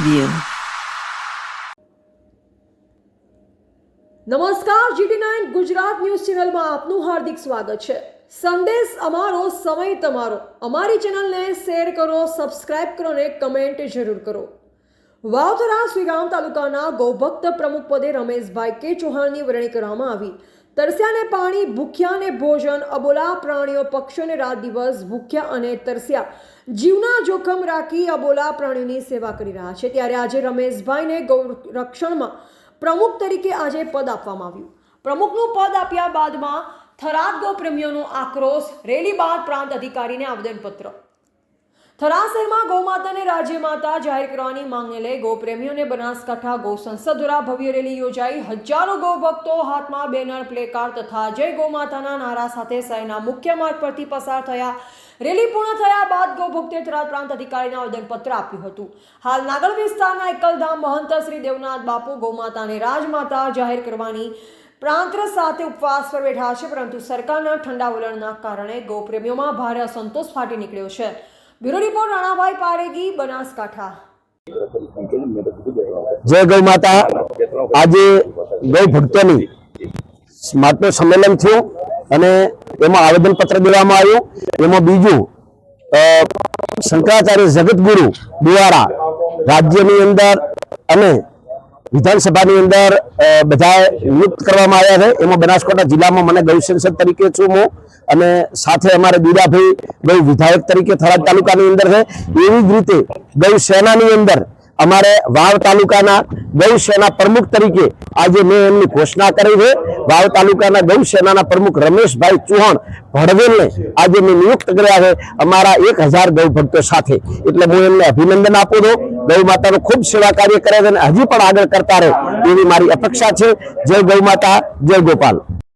TV નમસ્કાર GT nine Gujarat news ચેનલમાં આપનું હાર્દિક સ્વાગત છે. સંદેશ અમારો, સમય તમારો. અમારી ચેનલને શેર કરો, સબસ્ક્રાઇબ કરો અને કમેન્ટ જરૂર કરો. વાવથરા શ્રીગામ તાલુકાના ગૌભક્ત પ્રમુખ પદે રમેશભાઈ કે ચૌહાણની વરણી કરવામાં આવી. તરસ્યાને પાણી, ભૂખ્યાને ભોજન, અબોલા પ્રાણીઓ, પક્ષીઓને રાત દિવસ ભૂખ્યા અને તરસ્યા. જીવના જોખમ રાખી અબોલા પ્રાણીઓની સેવા કરી રહ્યા છે. ત્યારે આજે રમેશભાઈને ગૌરક્ષણમાં પ્રમુખ તરીકે આજે પદ આપવામાં આવ્યું. પ્રમુખનું પદ આપ્યા બાદમાં થરાદ ગૌ પ્રેમીઓનો આક્રોશ રેલી બાદ પ્રાંત અધિકારીને આવેદનપત્ર. થરા શહેરમાં ગૌમાતાને રાજ્યમાતા જાહેર કરવાની માંગને લઈ ગૌપ્રેમીઓને બનાસકાંઠા ગૌ સંસદ દ્વારા ભવ્ય રેલી યોજાઈ. હજારો ગૌ ભક્તો હાથમાં બેનર, પ્લેકાર્ડ તથા જય ગૌમાતાના નારા સાથે શહેરના મુખ્ય માર્ગ પરથી પસાર થયા. રેલી પૂર્ણ થયા બાદ ગૌ ભક્તે થરાદ પ્રાંત અધિકારીને આવેદનપત્ર આપ્યું હતું. હાલ નાગર વિસ્તારના એકલધામ મહંત શ્રી દેવનાથ બાપુ ગૌમાતાને રાજમાતા જાહેર કરવાની પ્રાંત્ર સાથે ઉપવાસ પર બેઠા છે, પરંતુ સરકારના ઠંડા વલણના કારણે ગૌપ્રેમીઓમાં ભારે અસંતોષ ફાટી નીકળ્યો છે. Bureau report Ranabhai Paregi, Banaskantha. જય ગૌ માતા. આજે ગૌ ભક્તોની માટનું સંમેલન થયું અને એમાં આવેદનપત્ર દેવામાં આવ્યું. એમાં બીજું શંકરાચાર્ય જગતગુરુ દ્વારા રાજ્યની અંદર અને વિધાનસભાની અંદર બધા નિયુક્ત કરવામાં આવ્યા છે. એમાં બનાસકાંઠા જિલ્લામાં મને ગૌ સંસદ તરીકે છું હું. અને સાથે અમારે દીદાભાઈ ગૌ વિધાયક તરીકે થરાદ તાલુકાની અંદર છે. એવી જ રીતે ગૌ સેનાની અંદર અમારે વાવ તાલુકાના ગૌ સેના પ્રમુખ તરીકે આજે મેં એમની ઘોષણા કરી છે. વાવ તાલુકાના ગૌ સેનાના પ્રમુખ રમેશભાઈ ચૌહાણ ભડવેલને આજે મેં નિયુક્ત કર્યા છે. અમારા એક હજાર ગૌ સાથે. એટલે હું એમને અભિનંદન આપું છું. ગૌ માતાનું ખૂબ સેવા કાર્ય કરે છે અને હજી પણ આગળ કરતા રહે એવી મારી અપેક્ષા છે. જય ગૌ માતા, જય ગોપાલ.